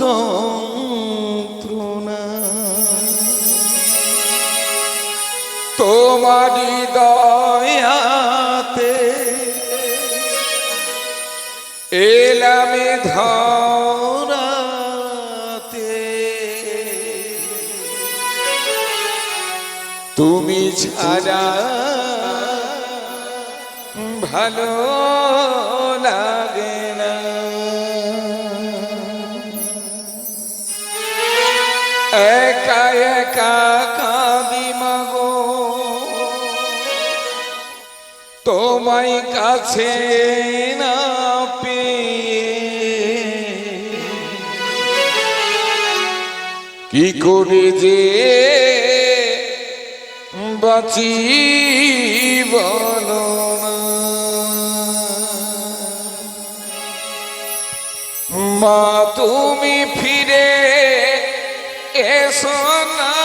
যন্ত্রণা। তোমারি দয়াতে তুমি ছাড়া ভালো একা কাঁদি মাগো। তোমায় কাছে না কি করে যে বাঁচি বলো মা, তুমি ফিরে এসো না।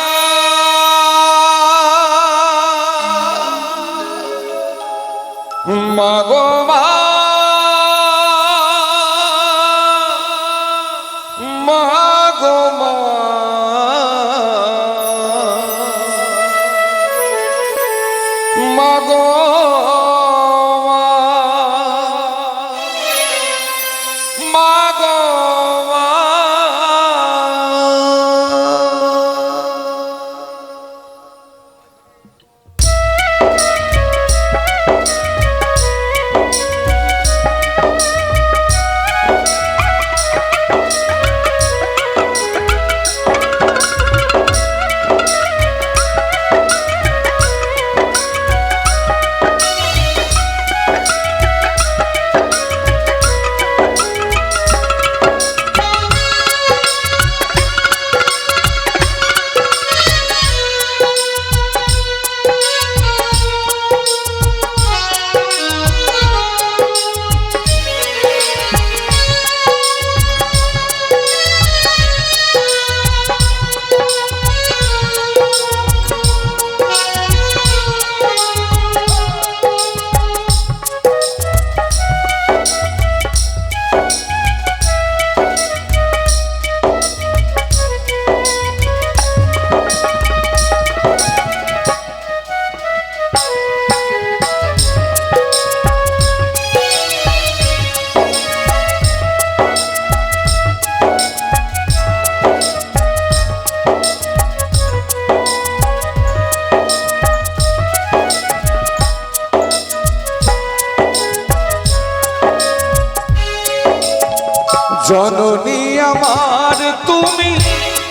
মাগো মা। জননী আমার, তুমি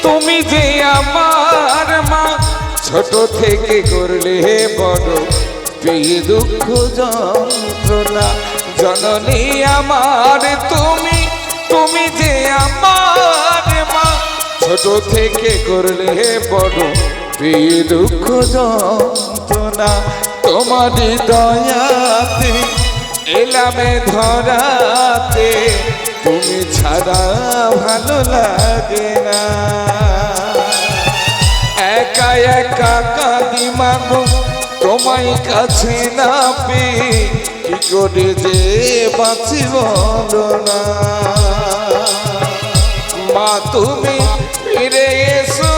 তুমি যে আমার মা, ছোট থেকে করলে বড় পেয়ে দুঃখ যন্ত্রণা। জননী আমার, তুমি তুমি যে আমার মা, ছোট থেকে করলে বড় পেয়ে দুঃখ যন্ত্রণা। তোমার দয়াতে, এলামে ধরাতে, তুমি ছাড়া ভালো লাগে না। একা একা কাঁদি মাগো, তোমায় কাছে না পেয়ে কি করে যে বাঁচি বলো না মা, তুমি ফিরে এসো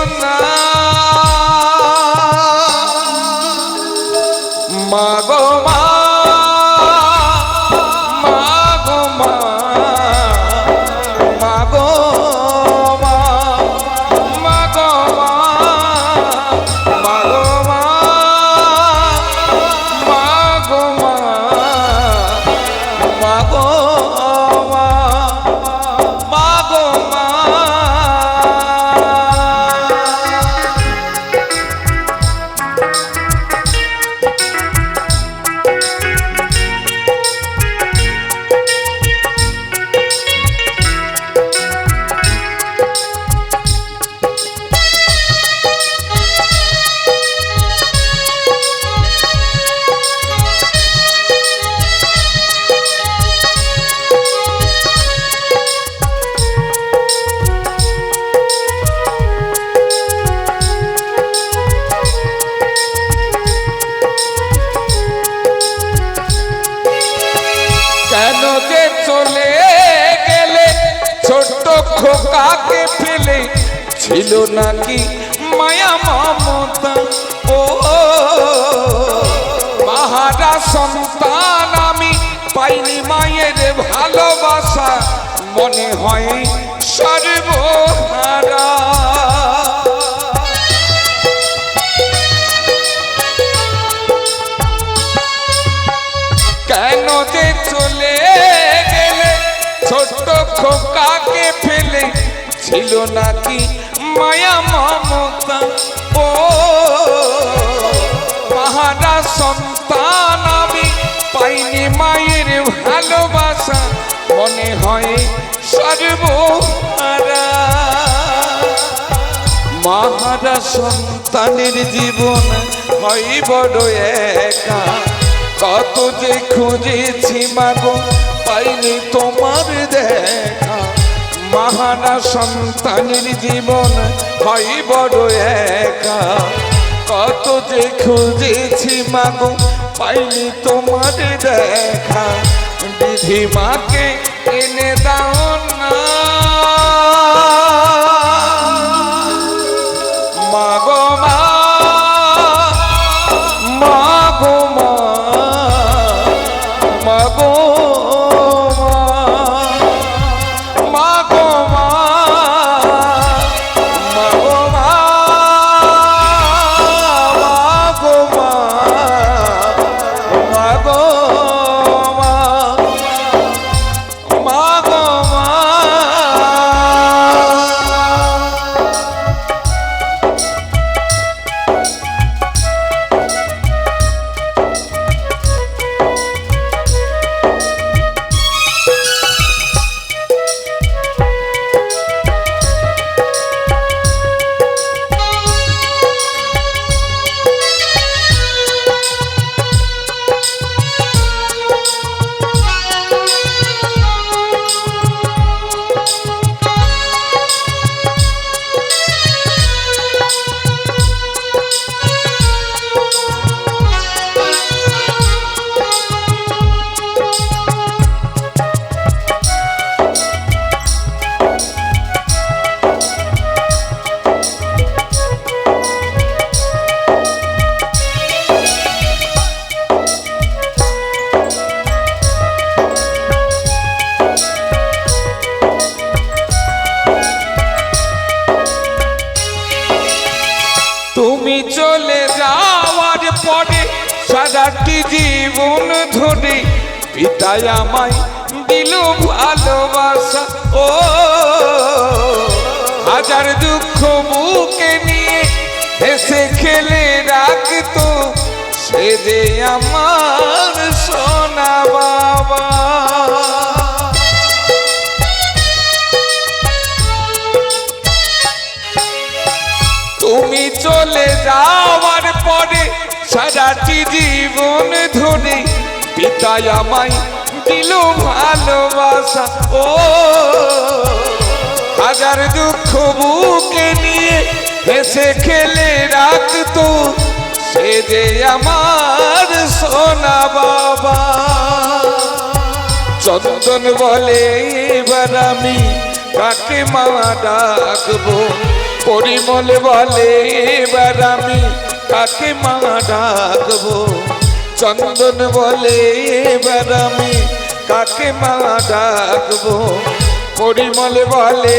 ছিল নাকি মায়া মমতা? ও, মাহারা সন্তান আমি পাইনি মায়ের ভালোবাসা। মনে হয় সর্বহারা। কেন যে চলে গেলে ছোট্ট খোকাকে ফেলে ছিল নাকি মায়া মমতা। ও মাহারা সন্তান আমি পাইনি মায়ের ভালোবাসা। মনে হয় সর্বহারা মাহারা সন্তানের জীবন হয় বড় একা। কত যে খুঁজেছি মাগো, পাইনি তোমার দেখা। মাহারা সন্তানের জীবন হয় বড় একা। কত যে খুঁজেছি মাগো, পাইনি তোমার দেখা। বিধি মাকে এনে দাও জীবন ধরে পিতায় আমায় দিল ভালোবাসা। ও, হাজার দুঃখ বুকে নিয়ে হেসে খেলে রাখতো সে যে আমার সোনা বাবা। তুমি চলে যাওয়ার পরে সারাটি জীবন পিতায় আমায় দিল ভালোবাসা। ও, হাজার দুঃখ বুকে নিয়ে হেসে খেলে রাখতো সে যে আমার সোনা বাবা। চন্দন বলে, এবার আমি কাকে মা ডাকবো? পরিমল বলে, এবার আমি কাকে মা ডাকবো? চন্দন বলে, এবার আমি কাকে মা ডাকবো? পরিমল বলে,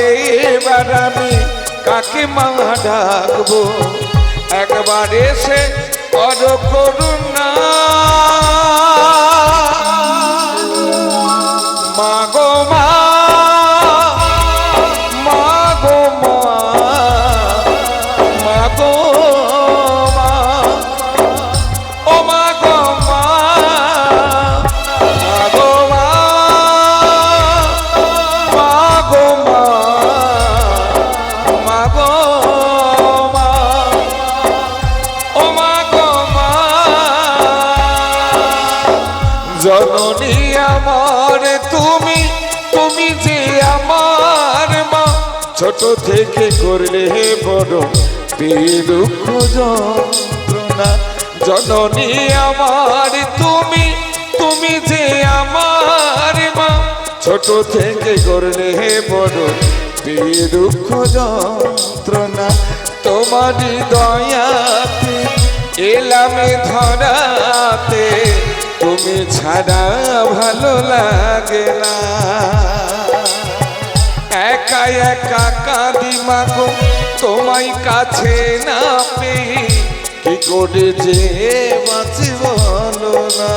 এবার আমি কাকে মা ডাকবো? একবার এসে কর করুণা জননী আমার তুমি তুমি যে আমার মা ছোট থেকে করলে বড় পেয়ে দুঃখ যন্ত্রণা জননী আমার, তুমি তুমি যে আমার মা। ছোট থেকে করলে বড় পেয়ে দুঃখ যন্ত্রণা তোমার দয়াতে এলামে ধরাতে। তুমি ছাড়া ভালো লাগে না। একা একা কাঁদি মাগো তোমায় কাছে না পেয়ে কি করে যে বাঁচি বলো না।